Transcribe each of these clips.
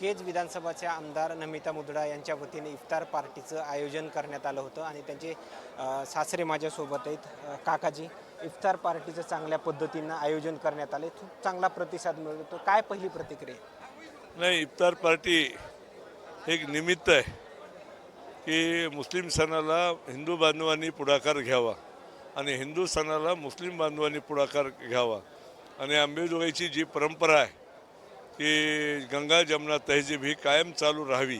केज विधानसभाच्या आमदार नमिता मुद्रा यांच्या वतीने इफ्तार पार्टीचं आयोजन करण्यात आलं होतं आणि त्यांचे सासरे माझ्यासोबत आहेत. काकाजी इफ्तार पार्टीचं चांगल्या पद्धतीनं आयोजन करण्यात आले खूप चांगला प्रतिसाद मिळतो. काय पहिली प्रतिक्रिया? नाही इफ्तार पार्टी हे एक निमित्त आहे की मुस्लिम सणाला हिंदू बांधवांनी पुढाकार घ्यावा आणि हिंदू सणाला मुस्लिम बांधवांनी पुढाकार घ्यावा. आणि अंबेजोगाईची जी परंपरा आहे की गंगा जमुना तहजीब ही कायम चालू राहावी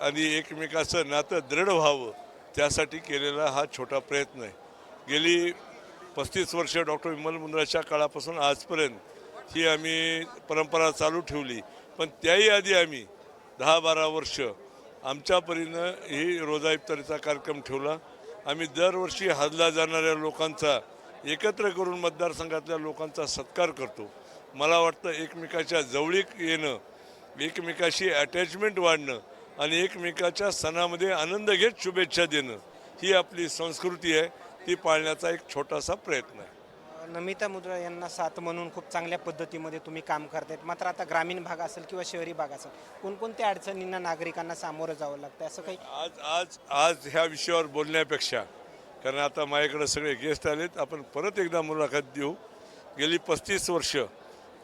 आणि एकमेकाचं नातं दृढ व्हावं त्यासाठी केलेला हा छोटा प्रयत्न आहे. गेली पस्तीस वर्ष डॉक्टर विमल मुंद्राच्या काळापासून आजपर्यंत ही आम्ही परंपरा चालू ठेवली. पण त्याही आधी आम्ही दहा बारा वर्ष आमच्या परीनं ही रोजा इफ्तारीचा कार्यक्रम ठेवला. आम्ही दरवर्षी हजला जाणाऱ्या लोकांचा एकत्र करून मतदारसंघातल्या लोकांचा सत्कार करतो. मला वाटतं एकमेकाच्या जवळीक येणं एकमेकाशी अटॅचमेंट वाढणं आणि एकमेकाच्या सणामध्ये आनंद घेत शुभेच्छा देणं ही आपली संस्कृती आहे. ती पाळण्याचा एक छोटासा प्रयत्न आहे. नमिता मुद्रा यांना साथ म्हणून खूप चांगल्या पद्धतीमध्ये तुम्ही काम करतायत. मात्र आता ग्रामीण भाग असेल किंवा शहरी भाग असेल कोणकोणत्या अडचणींना नागरिकांना सामोरं जावं लागतं असं काही आज आज आज ह्या विषयावर बोलण्यापेक्षा कारण आता माझ्याकडे सगळे गेस्ट आलेत आपण परत एकदा मुलाखत देऊ. गेली पस्तीस वर्ष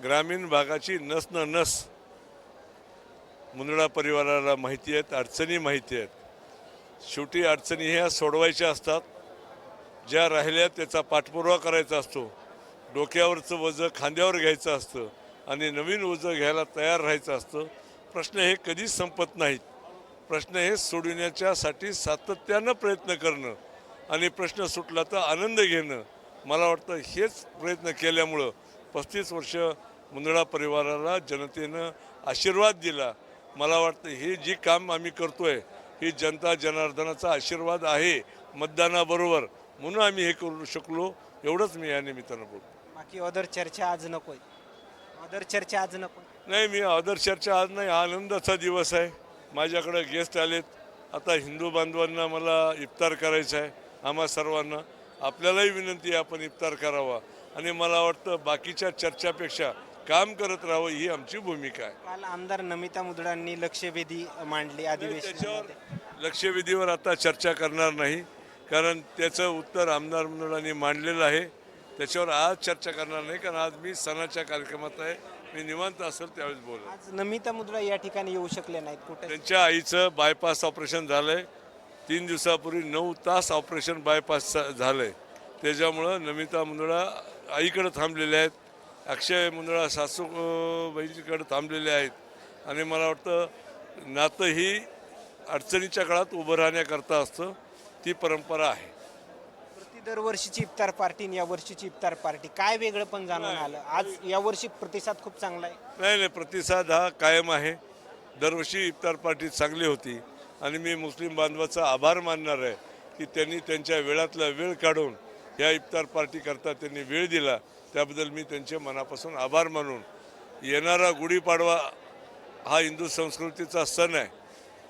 ग्रामीण भागाची नस न नस मुंदडा परिवाराला माहिती आहेत अडचणी माहिती आहेत. शेवटी अडचणी ह्या सोडवायच्या असतात. ज्या राहिल्या त्याचा पाठपुरावा करायचा असतो. डोक्यावरचं वजं खांद्यावर घ्यायचं असतं आणि नवीन वजं घ्यायला तयार राहायचं असतं. प्रश्न हे कधीच संपत नाहीत. प्रश्न हे सोडविण्याच्यासाठी सातत्यानं प्रयत्न करणं आणि प्रश्न सुटला तर आनंद घेणं. मला वाटतं हेच प्रयत्न केल्यामुळं पस्तीस वर्ष मुंदडा परिवाराला जनतेनं आशीर्वाद दिला. मला वाटतं हे जी काम आम्ही करतोय ही जनता जनार्दनाचा आशीर्वाद आहे मतदानाबरोबर. म्हणून आम्ही हे करू शकलो एवढंच मी या निमित्तानं बोलतो. बाकी अदर चर्चा आज नकोय. अदर चर्चा आज नको नाही मी आदर्शाच्या आज नाही हा आनंदाचा दिवस आहे. माझ्याकडे गेस्ट आलेत. आता हिंदू बांधवांना मला इफ्तार करायचं आहे. आम्हा सर्वांना. आपल्यालाही विनंती आहे आपण इफ्तार करावा. आणि मला वाटतं बाकीच्या चर्चापेक्षा काम करत राहावं ही आमची भूमिका आहे. काल आमदार नमिता मुद्रांनी लक्षवेधी मांडली अधिवेशनामध्ये. त्याच्यावर लक्षवेधीवर आता चर्चा करणार नाही कारण त्याचं उत्तर आमदार मंडळाने मांडलेलं आहे. त्याच्यावर आज चर्चा करणार नाही कारण आज मी सणाच्या कार्यक्रमात आहे. मी निवांत असेल त्यावेळेस बोलेन आज नमिता मुद्रा या ठिकाणी येऊ शकले नाहीत कुठे? त्यांच्या आईचं बायपास ऑपरेशन झालंय. तीन दिवसापूर्वी नऊ तास ऑपरेशन बायपास झालंय. त्याच्यामुळं नमिता मुंदळा आईकडे थांबलेले आहेत. अक्षय मुंदळा सासू बहिणीकडे थांबलेले आहेत. आणि मला वाटतं नातं ही अडचणीच्या काळात उभं राहण्याकरता असतं. ती परंपरा आहे. प्रति दरवर्षीची इफ्तार पार्टी आणि या वर्षीची इफ्तार पार्टी काय वेगळं पण जाणून आलं. आज या वर्षी प्रतिसाद खूप चांगला आहे. नाही नाही प्रतिसाद हा कायम आहे. दरवर्षी इफ्तार पार्टी चांगली होती. आणि मी मुस्लिम बांधवाचा आभार मानणार आहे की त्यांनी त्यांच्या वेळातला वेळ काढून या इफ्तार पार्टी करता त्यांनी वेळ दिला. त्याबद्दल मी त्यांचे मनापासून आभार मानून येणारा गुढीपाडवा हा हिंदू संस्कृतीचा सण आहे.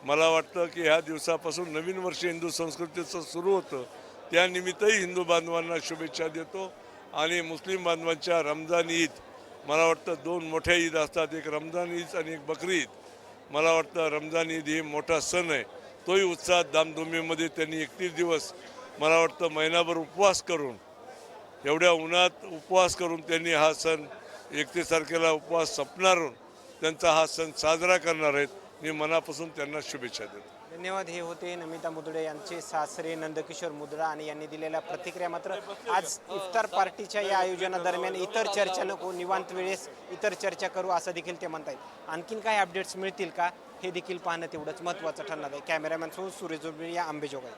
मला वाटतं की ह्या दिवसापासून नवीन वर्ष हिंदू संस्कृतीचं सुरू होतं. त्यानिमित्तही हिंदू बांधवांना शुभेच्छा देतो आणि मुस्लिम बांधवांच्या रमजान ईद मला वाटतं दोन मोठ्या ईद असतात एक रमजान ईद आणि एक बकरी ईद. मला वाटतं रमजान ईद ही मोठा सण आहे. तोही उत्साहात दामधुमीमध्ये त्यांनी एकतीस दिवस मला वाटतं महिनाभर उपवास करून एवढ्या उन्हात उपवास करून त्यांनी हा सण एकतीस तारखेला उपवास संपणारून त्यांचा हा सण साजरा करणार आहेत. मी मनापासून त्यांना शुभेच्छा देतो. धन्यवाद. हे होते नमिता मुदडे यांचे सासरे नंदकिशोर मुद्रा आणि यांनी दिलेल्या प्रतिक्रिया. मात्र आज इफ्तार पार्टीच्या या आयोजनादरम्यान इतर चर्चा नको निवांत वेळेस इतर चर्चा करू असं देखील ते म्हणतायत. आणखीन काय अपडेट्स मिळतील का? हे देखील पाहणं तेवढंच महत्त्वाचं ठरणार आहे. कॅमेरामॅन सो सुरेश या आंबेजोगाई.